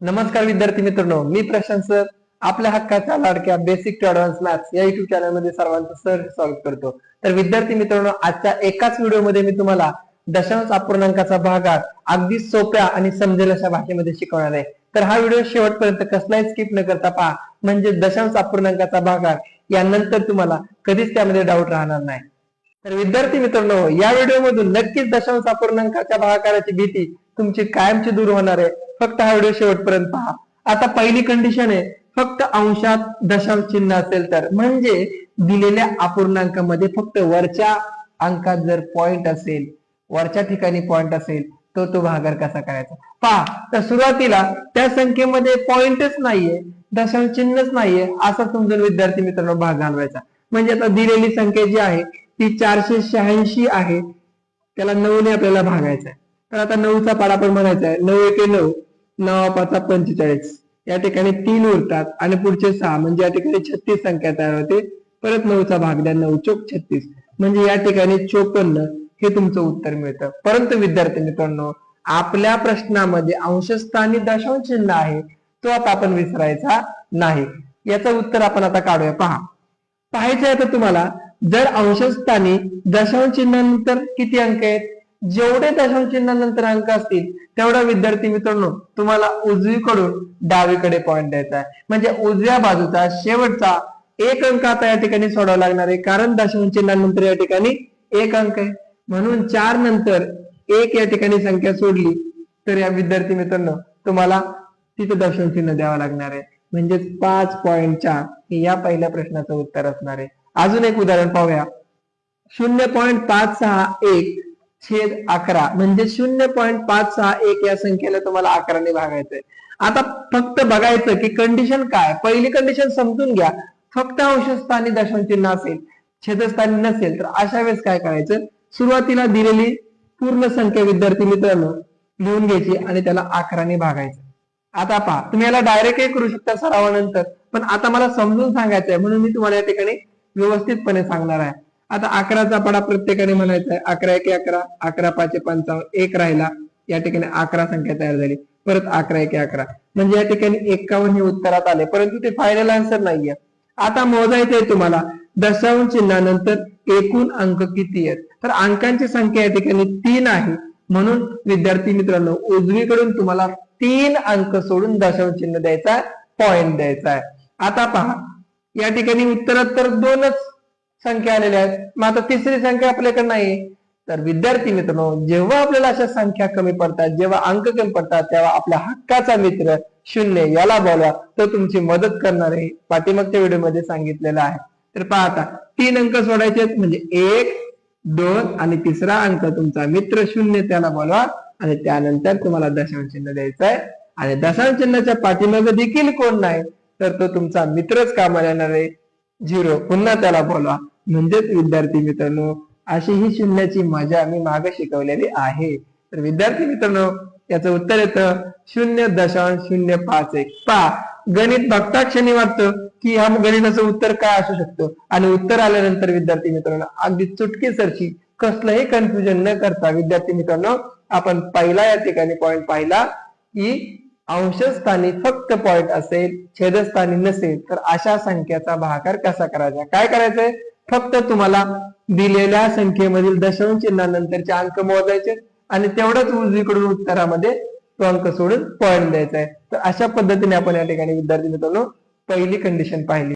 नमस्कार विद्यार्थी मित्रांनो मी प्रशांत सर. आपल्या हक्काच्या लाडक्या बेसिक टू ऍडव्हान्स मॅथ्स या युट्यूब चॅनलमध्ये सर्वांचं सर स्वागत करतो. तर विद्यार्थी मित्रांनो आजच्या एकाच व्हिडिओमध्ये मी तुम्हाला दशांश अपूर्णांकाचा भागात अगदी सोप्या आणि समजेल अशा भाषेमध्ये शिकवणार आहे. तर हा व्हिडिओ शेवटपर्यंत कसलाही स्किप न करता पहा. म्हणजे दशांश अपूर्णांकाचा भागात यानंतर तुम्हाला कधीच त्यामध्ये डाऊट राहणार नाही. तर विद्यार्थी मित्रांनो या व्हिडिओ मधून नक्कीच दशांश अपूर्णांकाच्या भागाकाराची भीती तुमची कायमची दूर होणार आहे. फक्त हा व्हिडिओ शेवटपर्यंत पहा. आता पहिली कंडिशन आहे फक्त अंशात दशांश चिन्ह असेल तर. म्हणजे दिलेल्या अपूर्णांकामध्ये फक्त वरच्या अंकात जर पॉइंट असेल वरच्या ठिकाणी पॉइंट असेल तो तो भागार कसा करायचा? पहा तर सुरुवातीला त्या संख्येमध्ये पॉइंटच नाहीये दशांश चिन्हच नाहीये असं समजून विद्यार्थी मित्रांनो भाग घालवायचा. म्हणजे आता दिलेली संख्या जी आहे ती चारशे शहाऐंशी आहे. त्याला नऊने आपल्याला भागायचं आहे तर आता नऊचा पाडा आपण म्हणायचा आहे नऊ एके नऊ नऊ पाचा पंचेचाळीस. या ठिकाणी तीन उरतात आणि पुढचे सहा म्हणजे या ठिकाणी छत्तीस संख्या तयार होते. परत नऊचा भाग द्या नऊ चोक छत्तीस. म्हणजे या ठिकाणी चोपन्न हे तुमचं उत्तर मिळतं. परंतु विद्यार्थी मित्रांनो आपल्या प्रश्नामध्ये अंशस्थानी दशांश चिन्ह आहे तो आता आपण विसरायचा नाही. याचं उत्तर आपण आता काढूया. पहा. पाहायचं आहे तर तुम्हाला जर अंशस्थानी दशांश चिन्हानंतर किती अंक आहेत? जेवढे दशांश चिन्हानंतर अंक असतील तेवढा विद्यार्थी मित्रांनो तुम्हाला उजवीकडून डावीकडे पॉईंट द्यायचा आहे. म्हणजे उजव्या बाजूचा शेवटचा एक अंक आता या ठिकाणी सोडावा लागणार आहे कारण दशांश चिन्हानंतर या ठिकाणी एक अंक आहे. म्हणून चार नंतर एक या ठिकाणी संख्या सोडली तर या विद्यार्थी मित्रांनो तुम्हाला तिथं दशांश चिन्ह द्यावं लागणार आहे. म्हणजेच पाच पॉईंट चार हे या पहिल्या प्रश्नाचं उत्तर असणार आहे. अजून एक उदाहरण पाहूया. शून्य पॉईंट पाच सहा एक छेद अकरा म्हणजे शून्य पॉईंट पाच सहा एक या संख्येला तुम्हाला अकराने भागायचंय. आता फक्त बघायचं की कंडिशन काय? पहिली कंडिशन समजून घ्या. फक्त अंशस्थानी दशांचिन्ह असेल छेदस्थानी नसेल तर अशा वेळेस काय करायचं? सुरुवातीला दिलेली पूर्ण संख्या विद्यार्थी मित्रांनो लिहून घ्यायची आणि त्याला अकराने भागायचं. आता पहा तुम्ही याला डायरेक्टही करू शकता सरावानंतर. पण आता मला समजून सांगायचंय म्हणून मी तुम्हाला या ठिकाणी व्यवस्थितपणे सांगणार आहे. आता अकराचा पडा प्रत्येकाने म्हणायचा आहे. अकरा एक अकरा अकरा पाचशे पंचावन्न एक राहिला. या ठिकाणी अकरा संख्या तयार झाली. परत अकरा एक अकरा. म्हणजे या ठिकाणी एक्कावन्न हे उत्तरात आले. परंतु ते फायनल आन्सर नाहीये. आता मोजायचंय तुम्हाला. दशांश चिन्हानंतर एकूण अंक किती आहेत? तर अंकांची संख्या या ठिकाणी तीन आहे. म्हणून विद्यार्थी मित्रांनो उजवीकडून तुम्हाला तीन अंक सोडून दशांश चिन्ह द्यायचा आहे. पॉइंट द्यायचा आहे. आता पहा. या ठिकाणी उत्तरोत्तर तर दोनच संख्या आलेल्या आहेत. मग आता तिसरी संख्या आपल्याकडे नाही तर विद्यार्थी मित्रांनो जेव्हा आपल्याला अशा संख्या कमी पडतात जेव्हा अंक कमी पडतात तेव्हा आपल्या हक्काचा मित्र शून्य याला बोलवा. तो तुमची मदत करणार आहे पाठीमागच्या व्हिडिओमध्ये सांगितलेलं आहे. तर पाहता तीन अंक सोडायचे म्हणजे एक दोन आणि तिसरा अंक. तुमचा मित्र शून्य त्याला बोलवा. आणि त्यानंतर तुम्हाला दशांश चिन्ह द्यायचं आहे आणि दशांश चिन्हाच्या पाठीमागे देखील कोण नाही? तर तो तुमचा मित्रच कामाला येणार आहे. झिरो. पुन्हा त्याला बोलवा. म्हणजेच विद्यार्थी मित्रांनो अशी ही शून्याची मजा मी मागे शिकवलेली आहे. तर विद्यार्थी मित्रांनो याचं उत्तर येतं. शून्य दशांश शून्य पाच एक. पहा गणित बघता क्षणी वाटतं की ह्या गणिताचं उत्तर काय असू शकतं? आणि उत्तर आल्यानंतर विद्यार्थी मित्रांनो अगदी चुटकीसरशी कसलंही कन्फ्युजन न करता विद्यार्थी मित्रांनो आपण पहिला या ठिकाणी पॉइंट पाहिला की अंशस्थानी फक्त पॉइंट असेल छेदस्थानी नसेल तर अशा संख्येचा भागाकार कसा करायचा? काय करायचंय? फक्त तुम्हाला दिलेल्या संख्येमधील दशांश चिन्हानंतरचे अंक मोजायचे आणि तेवढंच उजवीकडून उत्तरामध्ये तो अंक सोडून पॉइंट द्यायचा आहे तर अशा पद्धतीने आपण या ठिकाणी विद्यार्थी मित्रांनो पहिली कंडिशन पाहिली.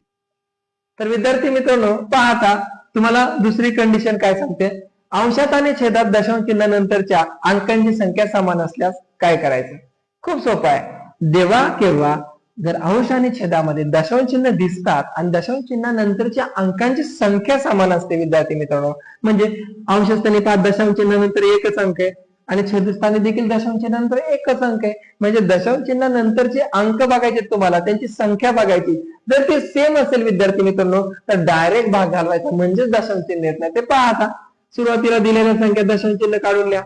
तर विद्यार्थी मित्रांनो पाहता तुम्हाला दुसरी कंडिशन काय सांगते? अंशात आणि छेदात दशांश चिन्हानंतरच्या अंकांची संख्या समान असल्यास काय करायचं? खूप सोपं आहे. देवा केव्हा? जर अंश आणि छेदामध्ये दशांश चिन्ह दिसतात आणि दशांश चिन्हानंतरच्या अंकांची संख्या समान असते विद्यार्थी मित्रांनो. म्हणजे अंशस्थानी पाच दशांश चिन्हानंतर एकच अंक आहे. आणि छेदस्थानी देखील दशांश चिन्हानंतर एकच अंक आहे. म्हणजे दशांश चिन्हानंतरचे अंक बघायचे तुम्हाला त्यांची संख्या बघायची जर ते सेम असेल विद्यार्थी मित्रांनो तर डायरेक्ट भाग घालवायचा. म्हणजेच दशांश चिन्ह येत नाही. ते पहा आता सुरुवातीला दिलेल्या संख्या दशांश चिन्ह काढून घ्या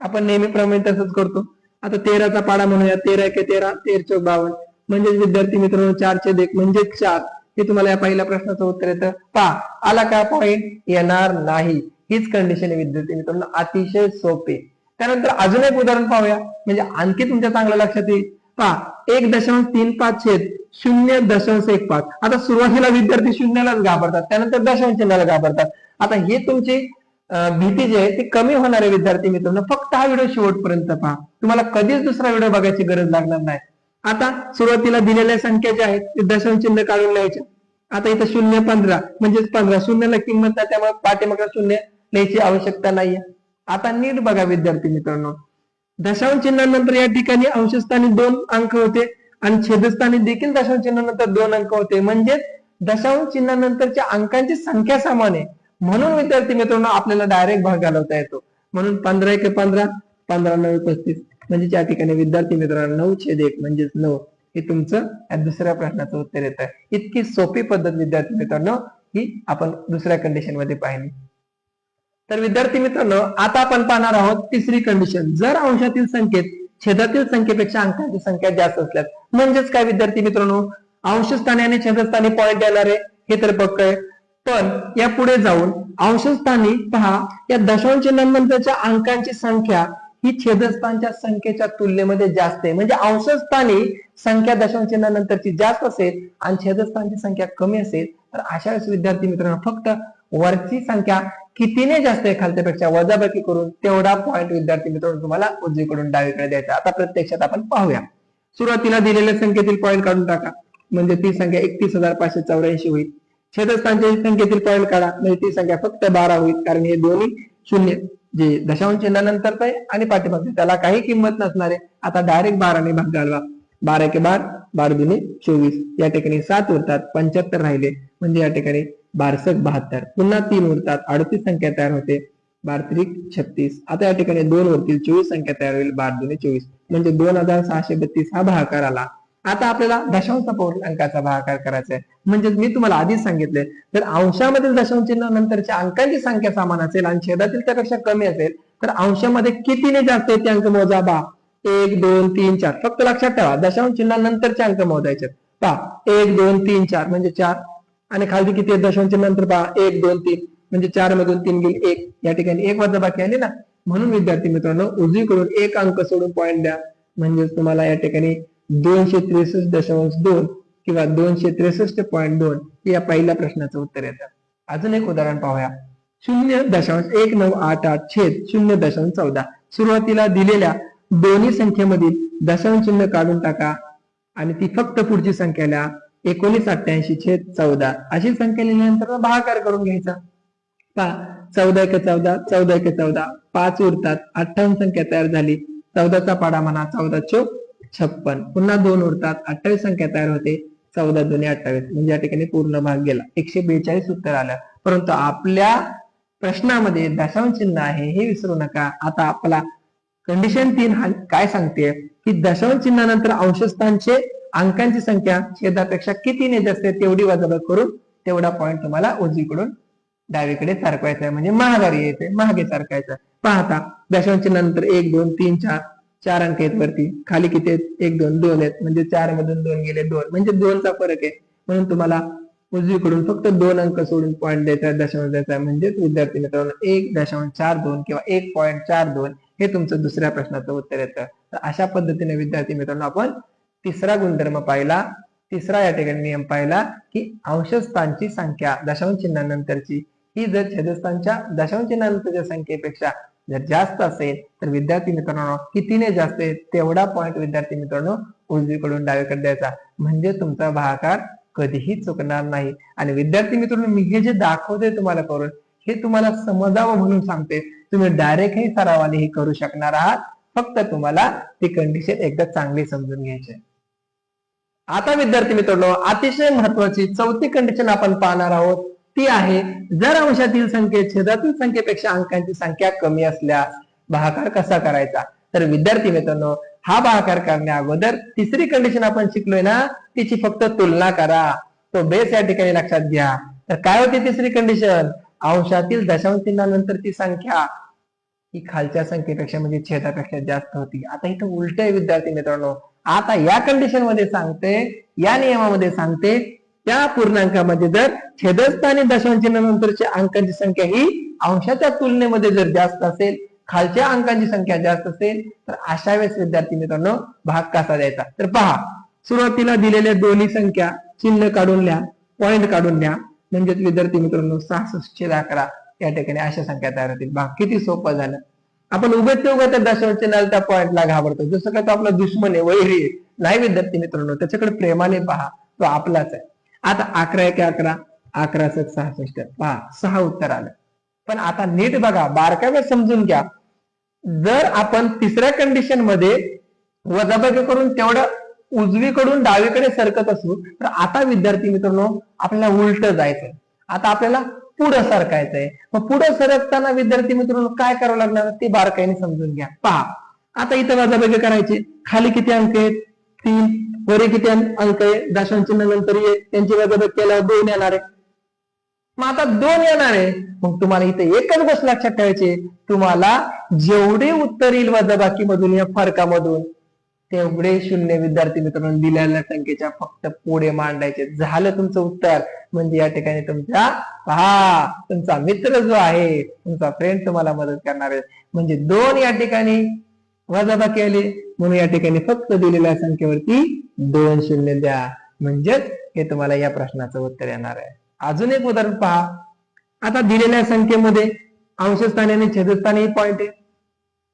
आपण नेहमीप्रमाणे तसंच करतो. आता तेराचा पाडा म्हणूया. तेरा के तेरा तेर चौक बावन्न म्हणजेच विद्यार्थी मित्रांनो चारचे देख म्हणजे चार. हे तुम्हाला या पहिल्या प्रश्नाचं उत्तर येतं. पहा आला का पॉइंट येणार नाही. हीच कंडिशन आहे विद्यार्थी मित्रांनो. अतिशय सोपे. त्यानंतर अजून एक उदाहरण पाहूया. म्हणजे आणखी तुमच्या चांगलं लक्षात येईल. पहा एक दशांश तीन पाच छेद शून्य दशांश एक पाच. आता सुरुवातीला विद्यार्थी शून्यालाच घाबरतात. त्यानंतर दशांश चिन्हाला घाबरतात. आता हे तुमची भीती जी आहे ती कमी होणारे विद्यार्थी मित्रांनो फक्त हा व्हिडिओ शेवटपर्यंत पहा. तुम्हाला कधीच दुसरा व्हिडिओ बघायची गरज लागणार नाही. आता सुरुवातीला दिलेल्या संख्या ज्या आहेत ते दशम चिन्ह काढून लिहायचे आता इथं शून्य पंधरा म्हणजेच पंधरा. शून्यला किंमत नाही त्यामुळे पाठीमागे शून्य लिहायची आवश्यकता नाहीये. आता नीट बघा विद्यार्थी मित्रांनो. दशांश चिन्हानंतर या ठिकाणी अंशस्थानी दोन अंक होते आणि छेदस्थानी देखील दशांश चिन्हानंतर दोन अंक होते. म्हणजेच दशांश चिन्हानंतरच्या अंकांची संख्या समान आहे. म्हणून विद्यार्थी मित्रांनो आपल्याला डायरेक्ट भाग घालवता येतो. म्हणून पंधरा एक पंधरा पंधरा नऊ पस्तीस. म्हणजे या ठिकाणी विद्यार्थी मित्रांनो नऊ छेद एक म्हणजेच नऊ. हे तुमचं या दुसऱ्या प्रश्नाचं उत्तर येत. आहे इतकी सोपी पद्धत विद्यार्थी मित्रांनो ही आपण दुसऱ्या कंडिशनमध्ये पाहिली. तर विद्यार्थी मित्रांनो आता आपण पाहणार आहोत तिसरी कंडिशन जर अंशातील संख्येत छेदातील संख्येपेक्षा अंकांची संख्या जास्त असल्यास म्हणजेच काय विद्यार्थी मित्रांनो? अंशस्थानी आणि छेदस्थानी पॉईंट येणार. आहे हे तर पक्क आहे. पण या पुढे जाऊन अंशस्थानी पहा या दशांश नंतरच्या अंकांची संख्या ही छेदस्थानच्या संख्येच्या तुलनेमध्ये जास्त आहे. म्हणजे अंशस्थानी संख्या दशांश चिन्हानंतरची जास्त असेल आणि छेदस्थानची संख्या कमी असेल तर अशा वेळेस विद्यार्थी मित्रांनो फक्त वरची संख्या कितीने जास्त आहे खालच्यापेक्षा वजाबाकी करून तेवढा पॉईंट विद्यार्थी मित्रांनो तुम्हाला उजवीकडून डावीकडे द्यायचा आता प्रत्यक्षात आपण पाहूया. सुरुवातीला दिलेल्या संख्येतील पॉईंट काढून टाका. म्हणजे ती संख्या एकतीस हजार पाचशे चौऱ्याऐंशी होईल. छेदस्थानच्या संख्येतील पॉईंट काढा. म्हणजे ती संख्या फक्त बारा होईल. कारण हे दोन्ही शून्य. जे दशांश चिन्हानंतर आहे आणि पाठीमागचे त्याला काही किंमत नसणारे आता डायरेक्ट बाराने भाग घालवा. बारा के बार बार दुने चोवीस. या ठिकाणी सात उरतात पंच्याहत्तर राहिले. म्हणजे या ठिकाणी बारसक बहात्तर. पुन्हा तीन उरतात. अडतीस संख्या तयार होते. बार त्रिक छत्तीस. आता या ठिकाणी दोन वरतील चोवीस संख्या तयार होईल. बार दुने चोवीस. म्हणजे दोन हजार सहाशे बत्तीस हा भागाकार आला. आता आपल्याला दशांश अंकाचा भागाकार करायचा आहे म्हणजेच मी तुम्हाला आधीच सांगितले तर अंशामधील दशांश नंतरच्या अंकांची संख्या समान असेल आणि छेदातील त्यापेक्षा कमी असेल तर अंशामध्ये कितीने जास्त आहे ते अंक मोजा बा. एक दोन तीन चार. फक्त लक्षात ठेवा दशांश चिन्हानंतरचे अंक मोजायचे पहा एक दोन तीन चार म्हणजे चार. आणि खाली किती आहे दशांश नंतर पहा एक दोन तीन. म्हणजे चार मधून तीन गेली एक. या ठिकाणी एक वजा बाकी आली ना? म्हणून विद्यार्थी मित्रांनो उजवीकडून एक अंक सोडून पॉईंट द्या. म्हणजेच तुम्हाला या ठिकाणी दोनशे त्रेसष्ट दशांश दोन किंवा दोनशे त्रेसष्ट पॉईंट दोन या पहिल्या प्रश्नाचं उत्तर येतं. अजून एक उदाहरण पाहूया. शून्य दशांश एक नऊ आठ आठ छेद शून्य दशांश चौदा. सुरुवातीला दिलेल्या दोन्ही संख्येमधील दशांश चिन्ह काढून टाका आणि ती फक्त पुढची संख्याला एकोणीस अठ्ठ्याऐंशी छेद चौदा. अशी संख्या लिहिल्यानंतर भागाकार करून घ्यायचा. पहा चौदा एक चौदा चौदा एक चौदा. पाच उरतात. अठ्ठावन्न संख्या तयार झाली. चौदाचा पाडा म्हणा चौदा चोक. छप्पन. पुन्हा दोन उरतात. अठ्ठावीस संख्या तयार होते. चौदा दोन्ही अठ्ठावीस. म्हणजे या ठिकाणी पूर्ण भाग गेला. एकशे बेचाळीस उत्तर आलं. परंतु आपल्या प्रश्नामध्ये दशांश चिन्ह आहे हे विसरू नका. आता आपला कंडिशन तीन हा काय सांगते? की दशांश चिन्हानंतर अंशस्थानचे अंकांची संख्या छेदापेक्षा कितीने जास्त आहे तेवढी वजाबाकी करून तेवढा पॉईंट तुम्हाला उजवीकडून डावीकडे सरकवायचा आहे. म्हणजे महागारी येते. महागे सरकायचं पाहता दशांश चिन्हानंतर एक दोन तीन चार चार अंक आहेत वरती. खाली किती आहेत? एक दोन. दोन आहेत. म्हणजे चार मधून दोन गेले दोन. म्हणजे दोनचा फरक आहे. म्हणून तुम्हाला उजवीकडून फक्त दोन अंक सोडून पॉईंट द्यायचा दशांश द्यायचा म्हणजेच विद्यार्थी मित्रांनो एक दशांश चार दोन किंवा एक पॉईंट चार दोन हे तुमचं दुसऱ्या प्रश्नाचं उत्तर येतं. तर अशा पद्धतीने विद्यार्थी मित्रांनो आपण तिसरा गुणधर्म पाहिला. तिसरा या ठिकाणी नियम पाहिला की अंशस्थानची संख्या दशांश चिन्हानंतरची. ही जर छेदस्थानच्या दशांश चिन्हानंतरच्या संख्येपेक्षा जर जास्त असेल तर विद्यार्थी मित्रांनो कितीने जास्त आहे तेवढा पॉईंट विद्यार्थी मित्रांनो उजवीकडून डावीकडे द्यायचा. म्हणजे तुमचा भागाकार कधीही चुकणार नाही. आणि विद्यार्थी मित्रांनो मी हे जे दाखवते तुम्हाला करून हे तुम्हाला समजावं म्हणून सांगते. तुम्ही डायरेक्टही सरावाने हे करू शकणार आहात. फक्त तुम्हाला ती कंडिशन एकदा चांगली समजून घ्यायची आता विद्यार्थी मित्रांनो अतिशय महत्वाची चौथी कंडिशन आपण पाहणार आहोत. ती आहे. जर अंशातील संख्येत छेदातील संख्येपेक्षा अंकांची संख्या कमी असल्यास भागाकार कसा करायचा? तर विद्यार्थी मित्रांनो हा भागाकार करण्या अगोदर तिसरी कंडिशन आपण शिकलोय ना तिची फक्त तुलना करा. तो बेस या ठिकाणी लक्षात घ्या. तर काय होती तिसरी कंडिशन अंशातील दशांश चिन्हानंतरची संख्या ही खालच्या संख्येपेक्षा म्हणजे छेदापेक्षा जास्त होती. आता इथं उलट आहे विद्यार्थी मित्रांनो. आता या कंडिशनमध्ये सांगते या नियमामध्ये सांगते त्या पूर्णांकामध्ये जर छेदस्थानी दशांश चिन्हानंतरच्या अंकांची संख्या ही अंशाच्या तुलनेमध्ये जर जास्त असेल खालच्या अंकांची संख्या जास्त असेल तर अशा वेळेस विद्यार्थी मित्रांनो भाग कसा द्यायचा? तर पहा सुरुवातीला दिलेल्या दोन्ही संख्या चिन्ह काढून लिहा पॉइंट काढून लिहा. म्हणजेच विद्यार्थी मित्रांनो सहासष्ट छेद अकरा या ठिकाणी अशा संख्या तयार होतील. भाग किती सोपं झालं? आपण उभे ते उभे त्या दशांश त्या पॉइंटला घाबरतो. जसं काय तो आपला दुश्मन आहे वैरी नाही विद्यार्थी मित्रांनो त्याच्याकडे प्रेमाने पहा. तो आपलाच आहे. आता अकरा एक अकरा अकरा सत सहासष्ट पहा सहा उत्तर आलं. पण आता नीट बघा बारकाव्या समजून घ्या. जर आपण तिसऱ्या कंडिशनमध्ये वजाबाकी करून तेवढं उजवीकडून डावीकडे सरकत असू तर आता विद्यार्थी मित्रांनो आपल्याला उलट जायचंय. आता आपल्याला पुढं सरकायचंय. मग पुढं सरकताना विद्यार्थी मित्रांनो काय करावं लागणार? ते बारकाईने समजून घ्या. पहा आता इथं वजाबाकी करायची. खाली किती अंक आहेत? तीन. वरी किती अंक आहे दशांचिन्ह नंतर ये त्यांची वजाबाकी केल्यावर दोन येणार आहे. मग आता दोन येणार आहे. मग तुम्हाला इथे एकच गोष्ट लक्षात ठेवायची तुम्हाला जेवढे उत्तर येईल वजाबाकी मधून या फरकामधून तेवढे शून्य विद्यार्थी मित्रांनो दिलेल्या संख्येच्या फक्त पुढे मांडायचे. झालं तुमचं उत्तर. म्हणजे या ठिकाणी तुमच्या हा तुमचा मित्र जो आहे तुमचा फ्रेंड तुम्हाला मदत करणार आहे. म्हणजे दोन या ठिकाणी वजाबाकी आली. म्हणून या ठिकाणी फक्त दिलेल्या संख्येवरती दोन शून्य द्या. म्हणजेच हे तुम्हाला या प्रश्नाचं उत्तर येणार आहे. अजून एक उदाहरण पहा. आता दिलेल्या संख्येमध्ये अंशस्थानी आणि छेदस्थानी पॉइंट आहे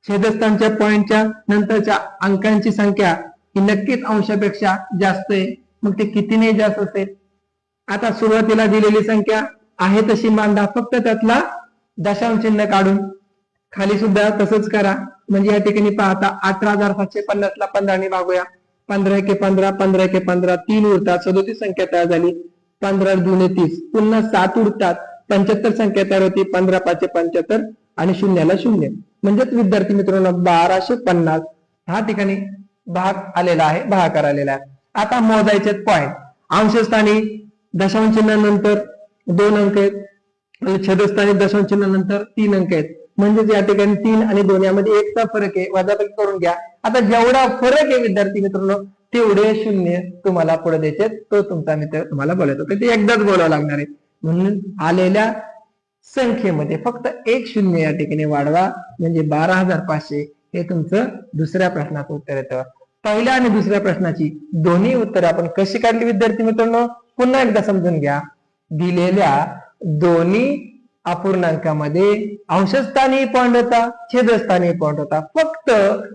छेदस्थानच्या पॉइंटच्या नंतरच्या अंकांची संख्या ही नक्कीच अंशापेक्षा जास्त आहे. मग ते कितीने जास्त असेल? आता सुरुवातीला दिलेली संख्या आहे तशी मांडा. फक्त त्यातला दशांश चिन्ह काढून खाली सुद्धा तसंच करा. म्हणजे या ठिकाणी पाहता अठरा हजार सातशे पन्नास ला पंधराने भागूया पंधरा एके पंधरा पंधरा एके पंधरा तीन उरतात सदोतीस संख्या तयार झाली. पंधरा जुने तीस. पुन्हा सात उरतात पंच्याहत्तर संख्या तयार होती. पंधरा पाचशे पंच्याहत्तर आणि शून्याला शून्य. म्हणजेच विद्यार्थी मित्रांनो बाराशे पन्नास हा ठिकाणी भाग आलेला आहे भागाकार आलेला आहे. आता मोजायचे पॉइंट अंशस्थानी दशांश चिन्हानंतर दोन अंक आहेत. आणि छेदस्थानी दशांश चिन्हानंतर तीन अंक आहेत. म्हणजेच या ठिकाणी तीन आणि दोन यामध्ये एकचा फरक आहे वजाबाकी करून घ्या. आता जेवढा फरक आहे विद्यार्थी मित्रांनो तेवढे शून्य तुम्हाला पुढे द्यायचे तो तुमचा मित्र तुम्हाला बोलवतो ते एकदाच बोलावं लागणार आहे. म्हणून आलेल्या संख्येमध्ये फक्त एक शून्य या ठिकाणी वाढवा. म्हणजे बारा हजार पाचशे हे तुमचं दुसऱ्या प्रश्नाचं उत्तर येतं. पहिल्या आणि दुसऱ्या प्रश्नाची दोन्ही उत्तरे आपण कशी काढली विद्यार्थी मित्रांनो? पुन्हा एकदा समजून घ्या. दिलेल्या दोन्ही अपूर्णांकामध्ये अंशस्थानी पॉइंट होता छेदस्थानी पॉइंट होता. फक्त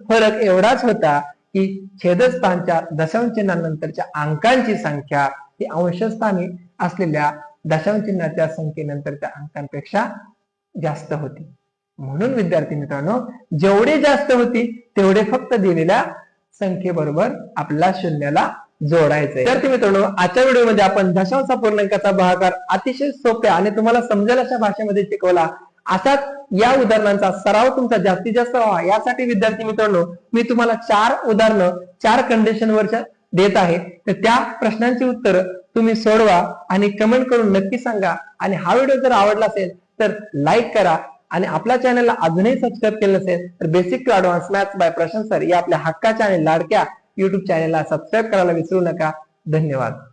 फरक एवढाच होता की छेदस्थानच्या दशांशचिन्हानंतरच्या अंकांची संख्या ही अंशस्थानी असलेल्या दशांशचिन्हाच्या संख्येनंतरच्या अंकांपेक्षा जास्त होती. म्हणून विद्यार्थी मित्रांनो जेवढे जास्त होती तेवढे फक्त दिलेल्या संख्येबरोबर आपला शून्याला जोडायचंय. तर मित्रांनो आजच्या व्हिडिओमध्ये आपण दशांश पूर्णांकाचा भागाकार अतिशय सोप्या आणि तुम्हाला समजेल अशा भाषेमध्ये शिकवला. अशाच या उदाहरणांचा सराव तुमचा जास्तीत जास्त व्हावा. यासाठी विद्यार्थी मित्रांनो मी तुम्हाला चार उदाहरणं चार कंडिशनवरच्या देत आहे. तर त्या प्रश्नांची उत्तर तुम्ही सोडवा आणि कमेंट करून नक्की सांगा. आणि हा व्हिडिओ जर आवडला असेल तर लाईक करा. आणि आपल्या चॅनलला अजूनही सबस्क्राईब केलं नसेल तर basic to advance maths by Prashant sir या आपल्या हक्काच्या आणि लाडक्या युट्यूब चॅनलला सबस्क्राईब करायला विसरू नका. धन्यवाद.